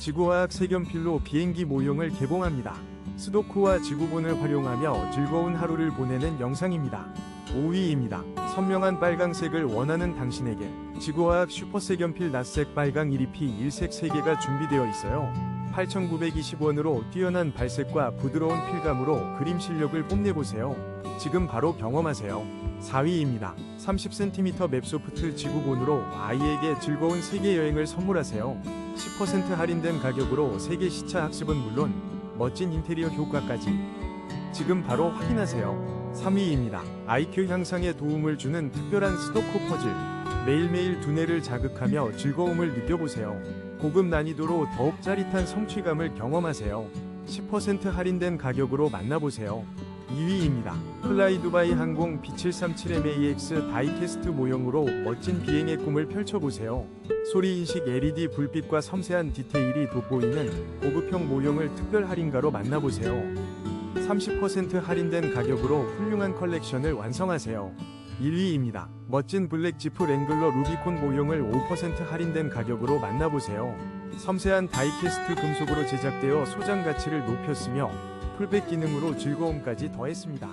지구화학 색연필로 비행기 모형을 개봉합니다. 스도쿠와 지구본을 활용하며 즐거운 하루를 보내는 영상입니다. 5위입니다. 선명한 빨강색을 원하는 당신에게 지구화학 슈퍼색연필 낯색 빨강 1EP 일색 3개가 준비되어 있어요. 8,920원으로 뛰어난 발색과 부드러운 필감으로 그림 실력을 뽐내보세요. 지금 바로 경험하세요. 4위입니다. 30cm 맵소프트 지구본으로 아이에게 즐거운 세계 여행을 선물하세요. 10% 할인된 가격으로 세계 시차 학습은 물론 멋진 인테리어 효과까지 지금 바로 확인하세요. 3위입니다. IQ 향상에 도움을 주는 특별한 스토커 퍼즐. 매일매일 두뇌를 자극하며 즐거움을 느껴보세요. 고급 난이도로 더욱 짜릿한 성취감을 경험하세요. 10% 할인된 가격으로 만나보세요. 2위입니다. 플라이 두바이 항공 B737MAX 다이캐스트 모형으로 멋진 비행의 꿈을 펼쳐보세요. 소리 인식 LED 불빛과 섬세한 디테일이 돋보이는 고급형 모형을 특별 할인가로 만나보세요. 30% 할인된 가격으로 훌륭한 컬렉션을 완성하세요. 1위입니다. 멋진 블랙 지프 랭글러 루비콘 모형을 5% 할인된 가격으로 만나보세요. 섬세한 다이캐스트 금속으로 제작되어 소장 가치를 높였으며 풀백 기능으로 즐거움까지 더했습니다.